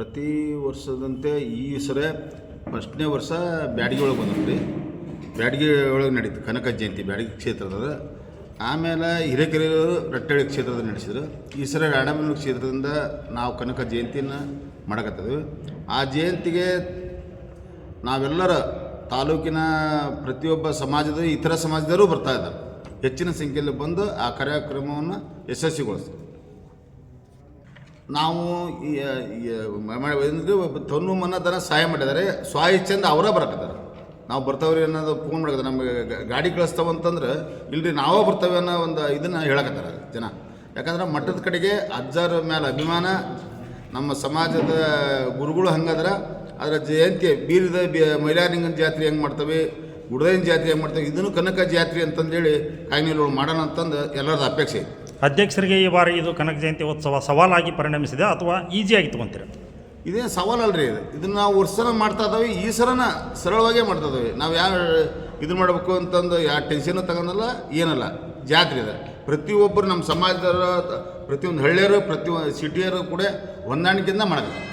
ಪ್ರತಿ ವರ್ಷದಂತೆ ಈ ಸರ ಫಸ್ಟ್ನೇ ವರ್ಷ ಬ್ಯಾಡಗಿ ಒಳಗೆ ಬಂದ್ರು ರೀ ಬ್ಯಾಡಗಿ ಒಳಗೆ ನಡೀತು, ಕನಕ ಜಯಂತಿ ಬ್ಯಾಡಗಿ ಕ್ಷೇತ್ರದ ಆಮೇಲೆ ಹಿರೇಕೆರೆಯವರು ರಟ್ಟಳ್ಳಿ ಕ್ಷೇತ್ರದಲ್ಲಿ ನಡೆಸಿದ್ರು. ಈ ಸಲ ರಾಣಮೂಲ ಕ್ಷೇತ್ರದಿಂದ ನಾವು ಕನಕ ಜಯಂತಿನ ಮಾಡಕತ್ತದ್ವಿ. ಆ ಜಯಂತಿಗೆ ನಾವೆಲ್ಲರ ತಾಲೂಕಿನ ಪ್ರತಿಯೊಬ್ಬ ಸಮಾಜದ ಇತರ ಸಮಾಜದವರು ಬರ್ತಾ ಇದ್ದಾರೆ. ಹೆಚ್ಚಿನ ಸಂಖ್ಯೆಯಲ್ಲಿ ಬಂದು ಆ ಕಾರ್ಯಕ್ರಮವನ್ನು ಯಶಸ್ವಿಗೊಳಿಸ್ತೀವಿ ನಾವು ತನ್ನು ಮನ್ನದನ ಸಹಾಯ ಮಾಡಿದ್ದಾರೆ. ಸ್ವ ಅವರ ಬರಕತ್ತಾರೆ. ನಾವು ಬರ್ತಾವ್ರಿ ಅನ್ನೋದು ಫೋನ್ ಮಾಡಕತ್ತಾರೆ. ನಮಗೆ ಗಾಡಿ ಕಳಿಸ್ತಾವಂತಂದ್ರೆ ಇಲ್ರಿ ನಾವೇ ಬರ್ತವೆ ಅನ್ನೋ ಒಂದು ಇದನ್ನು ಹೇಳಕತ್ತಾರ ಜನ. ಯಾಕಂದ್ರೆ ಮಠದ ಕಡೆಗೆ ಅಜ್ಜರ ಮೇಲೆ ಅಭಿಮಾನ, ನಮ್ಮ ಸಮಾಜದ ಗುರುಗಳು ಹಂಗಾದ್ರೆ, ಅದರ ಜಯಂತಿ ಬೀರದ ಬಿ ಮೈಲಾರಿಂಗನ ಜಾತ್ರೆ ಹೆಂಗೆ ಮಾಡ್ತವೆ, ಗುಡದೈನ ಜಾತ್ರೆ ಹೆಂಗೆ ಮಾಡ್ತವೆ, ಇದನ್ನು ಕನಕ ಜಾತ್ರೆ ಅಂತಂದೇಳಿ ಕಾಯಿನೆಗಳು ಮಾಡೋಣ ಅಂತಂದು ಎಲ್ಲರದ ಅಪೇಕ್ಷೆ ಅಧ್ಯಕ್ಷರಿಗೆ ಈ ಬಾರಿ ಇದು ಕನಕ ಜಯಂತಿ ಉತ್ಸವ ಸವಾಲಾಗಿ ಪರಿಣಮಿಸಿದೆ ಅಥವಾ ಈಸಿಯಾಗಿ ತಗೊಂತೀರ? ಇದೇ ಸವಾಲಲ್ರಿ ಇದು. ಇದನ್ನು ನಾವು ವರ್ಷನ ಮಾಡ್ತಾ ಇದ್ದಾವೆ ಈ ಸರನ ಸರಳವಾಗೇ ಮಾಡ್ತಾ ಇದ್ದಾವೆ ನಾವು ಯಾವ ಇದು ಮಾಡಬೇಕು ಅಂತಂದು ಯಾವ ಟೆನ್ಷನ್ ತಗೊಂಡಲ್ಲ, ಏನಲ್ಲ, ಜಾತ್ರೆ ಇದೆ. ಪ್ರತಿಯೊಬ್ಬರು ನಮ್ಮ ಸಮಾಜದ ಪ್ರತಿಯೊಂದು ಹಳ್ಳಿಯರು ಪ್ರತಿಯೊಂದು ಸಿಟಿಯರು ಕೂಡ ಹೊಂದಾಣಿಕೆಯಿಂದ ಮಾಡಬೇಕು.